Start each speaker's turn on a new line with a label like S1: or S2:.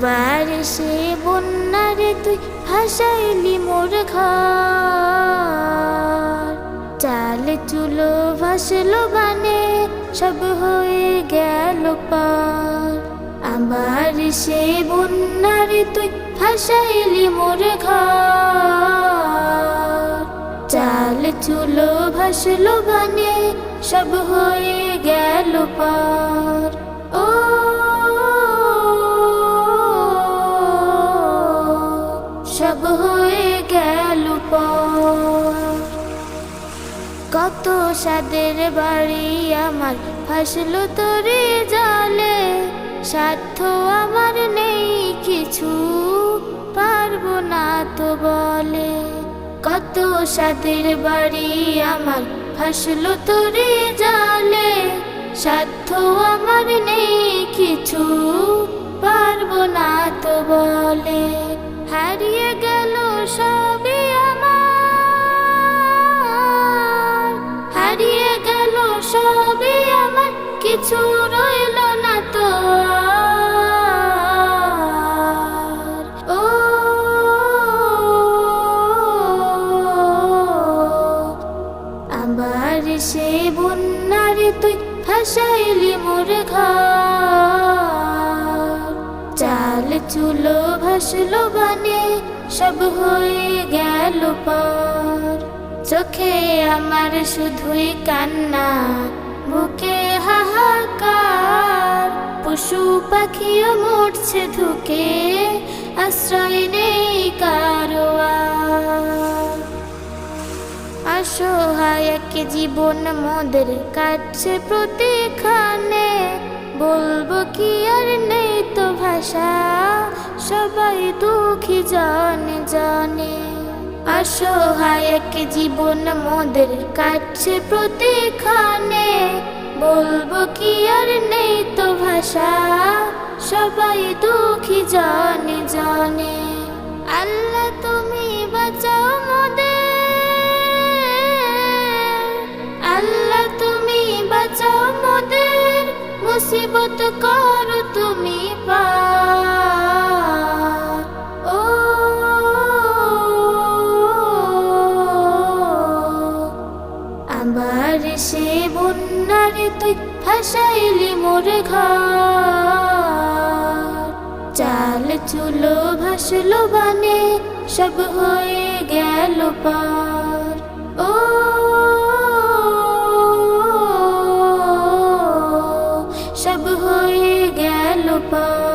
S1: আবার সে বন্যারে তুই ভাসাইলি মোর ঘর। চাল চুলো ভাসলো বানে, সব হয়ে গেল পার। আবার সে বন্যারে তুই ভাসাইলি মোর ঘর। চাল চুলো ভাসলো বানে, সব হয়ে গেল পার। কত সাদের বাড়ি আমার? ফাসলো তোরে জলে সাধ্য আমার নেই কিছু, পারব না তো বলে। কত সাদের বাড়ি আমার? ফাসলো তোরে জলে সাধ্য আমার নেই কিছু, পারব না তো বলে। হারিয়ে সবই আমার কিছু রইল না তো আবার সে বন্যারে তুই ভাসাইলি মোর চাল চুলো ভাসলো বানে, সব হয়ে গেল পর। চোখে আমার শুধুই কান্না, বুকে হাহাকার পশু পাখিও মরছে ধুকে, আশ্রয় নেই কারও। অসহায় এক জীবন মোদের কাটছে প্রতিখানে, বলব কি আর নেই তো ভাষা, সবাই দুঃখী জানে জানে অসহায় এক জীবন মোদের কাটছে প্রতিখানে। বলব কি আর নেই তো ভাষা, সবাই দুঃখী জানে জানে। আল্লাহ তুমি বাঁচাও মোদের। আল্লাহ তুমি বাঁচাও মোদের। মুসিবত করো আবার সে বন্যারে তুই ভাসাইলি মোর চাল চুলো ভাসলো বানে, সব হয়ে গেল পার। ও, সব হয়ে গেল পার।